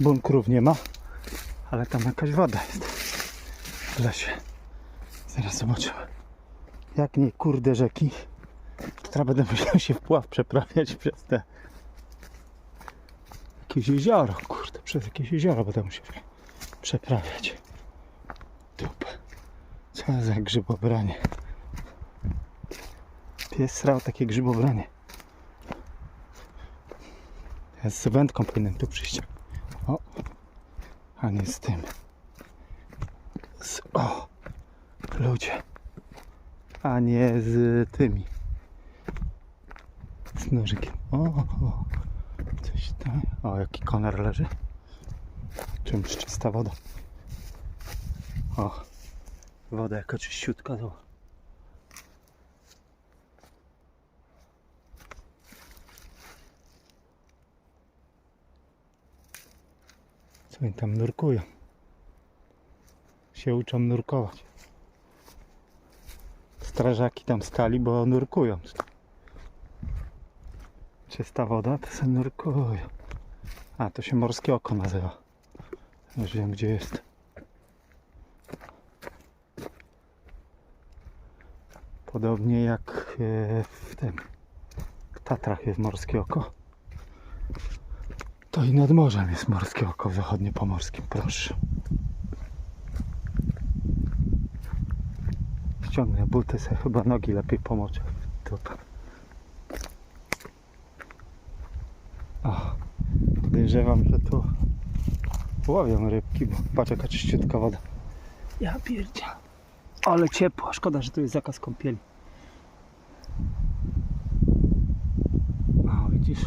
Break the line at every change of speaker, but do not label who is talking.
bunkrów nie ma, ale tam jakaś woda jest w lesie. Zaraz zobaczymy. Jak nie kurde rzeki, to teraz będę musiał się w pław przeprawiać przez te jakieś jezioro, kurde, przez jakieś jezioro będę musiał przeprawiać. Dupę. Co za grzybobranie. Pies srał takie grzybobranie. Ja z wędką powinienem tu przyjść. O, a nie z tym. Z, o, ludzie. A nie z tymi. Z nożykiem. O, o, coś tam. O, jaki konar leży. Czymś czysta woda. O, woda jaka czyściutka. To. Oni tam nurkują? Się uczą nurkować. Strażaki tam stali, bo nurkują. Czysta woda, to se nurkują. A, to się morskie oko nazywa. Już wiem, gdzie jest. Podobnie jak e, w tym w Tatrach jest morskie oko. I nad morzem jest morskie oko zachodnio-pomorskim, proszę. Ściągnę buty, sobie chyba nogi lepiej pomoczę. Dobra. Podejrzewam, że tu łowią rybki, bo patrz jaka czyściutka woda. Ja pierdzia. Ale ciepło, szkoda, że tu jest zakaz kąpieli. O, widzisz?